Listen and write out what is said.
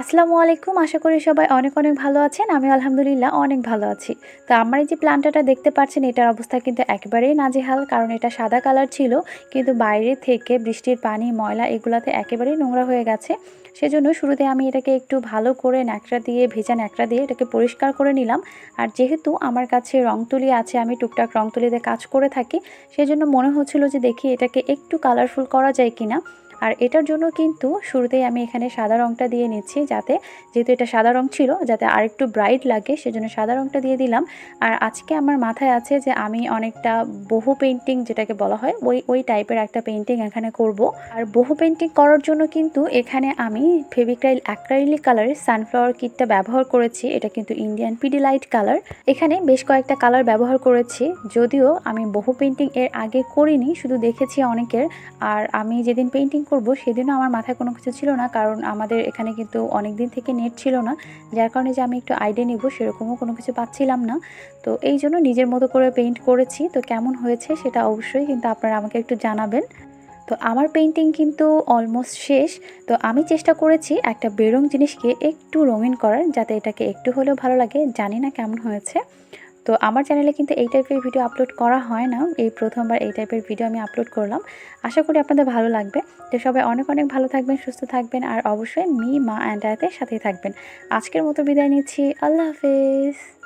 আসসালামু আলাইকুম। আশা করি সবাই অনেক অনেক ভালো আছেন। আমি আলহামদুলিল্লাহ অনেক ভালো আছি। তো আমার এই যে প্লান্টাটা দেখতে পাচ্ছেন, এটার অবস্থা কিন্তু একেবারেই নাজেহাল, কারণ এটা সাদা কালার ছিল, কিন্তু বাইরে থেকে বৃষ্টির পানি, ময়লা এগুলাতে একেবারেই নোংরা হয়ে গেছে। সেজন্য শুরুতে আমি এটাকে একটু ভালো করে ন্যাকড়া দিয়ে, ভেজা ন্যাকড়া দিয়ে এটাকে পরিষ্কার করে নিলাম। আর যেহেতু আমার কাছে রং তুলি আছে, আমি টুকটাক রং তুলিতে কাজ করে থাকি, সেজন্য মনে হচ্ছিল যে দেখি এটাকে একটু কালারফুল করা যায় কিনা। আর এটার জন্য কিন্তু শুরুতেই আমি এখানে সাদা রঙটা দিয়ে নিচ্ছি যাতে, যেহেতু এটা সাদা রং ছিল, যাতে আরেকটু ব্রাইট লাগে, সেজন্য সাদা রঙটা দিয়ে দিলাম। আর আজকে আমার মাথায় আছে যে আমি অনেকটা বহু পেন্টিং যেটাকে বলা হয়, ওই ওই টাইপের একটা পেন্টিং এখানে করব। আর বহু পেন্টিং করার জন্য কিন্তু এখানে আমি ফেভিক্রাইল অ্যাক্রাইলিক কালারের সানফ্লাওয়ার কিটটা ব্যবহার করেছি। এটা কিন্তু ইন্ডিয়ান পিডি লাইট কালার এখানে বেশ কয়েকটা কালার ব্যবহার করেছি, যদিও আমি বহু পেন্টিং এর আগে করিনি, শুধু দেখেছি অনেকের। আর আমি যেদিন পেন্টিং করব, সেদিনও আমার মাথায় কোনো কিছু ছিল না, কারণ আমাদের এখানে কিন্তু অনেক দিন থেকে নেট ছিল না, যার কারণে যে আমি একটু আইডিয়া নিব সেরকমও কোনো কিছু পাচ্ছিলাম না। তো এই জন্য নিজের মতো করে পেইন্ট করেছি, তো কেমন হয়েছে সেটা অবশ্যই কিন্তু আপনারা আমাকে একটু জানাবেন। তো আমার পেইন্টিং কিন্তু অলমোস্ট শেষ, তো আমি চেষ্টা করেছি একটা বেরং জিনিসকে একটু রঙিন করার, যাতে এটাকে একটু হলেও ভালো লাগে, জানি না কেমন হয়েছে। তো আমার চ্যানেলে কিন্তু এই টাইপের ভিডিও আপলোড করা হয় না। এই প্রথমবার এই টাইপের ভিডিও আমি আপলোড করলাম। আশা করি আপনাদের ভালো লাগবে। তো সবাই অনেক অনেক ভালো থাকবেন, সুস্থ থাকবেন আর অবশ্যই মি, মা অ্যান্ড আয়াতের সাথেই থাকবেন। আজকের মতো বিদায় নিচ্ছি। আল্লাহ হাফেজ।